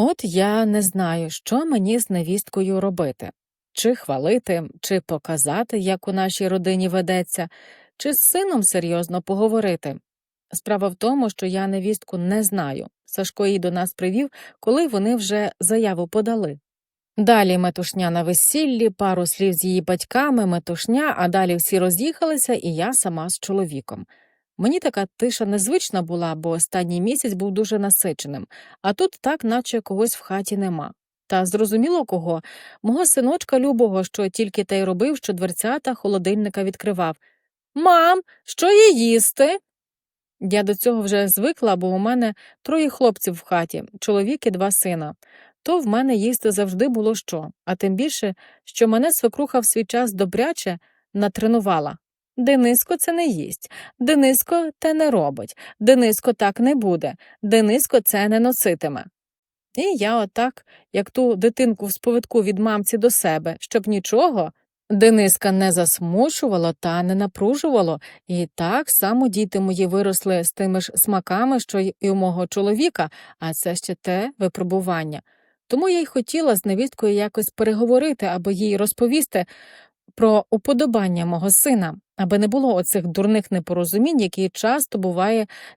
От я не знаю, що мені з невісткою робити чи хвалити, чи показати, як у нашій родині ведеться, чи з сином серйозно поговорити. Справа в тому, що я невістку не знаю. Сашко її до нас привів, коли вони вже заяву подали. Далі метушня на весіллі, пару слів з її батьками, метушня, а далі всі роз'їхалися, і я сама з чоловіком. Мені така тиша незвична була, бо останній місяць був дуже насиченим, а тут так, наче когось в хаті нема. Та зрозуміло кого мого синочка любого, що тільки те й робив, що дверцята холодильника відкривав. Мам, що є їсти? Я до цього вже звикла, бо у мене троє хлопців в хаті, чоловік і два сина. То в мене їсти завжди було що, а тим більше, що мене свекруха в свій час добряче натренувала. Дениско це не їсть, Дениско те не робить, Дениско так не буде, Дениско це не носитиме. І я отак, як ту дитинку в сповідку від мамці до себе, щоб нічого, Дениска не засмучувало та не напружувало, і так само діти мої виросли з тими ж смаками, що й у мого чоловіка, а це ще те випробування. Тому я й хотіла з невісткою якось переговорити або їй розповісти про уподобання мого сина, аби не було оцих дурних непорозумінь, які часто буває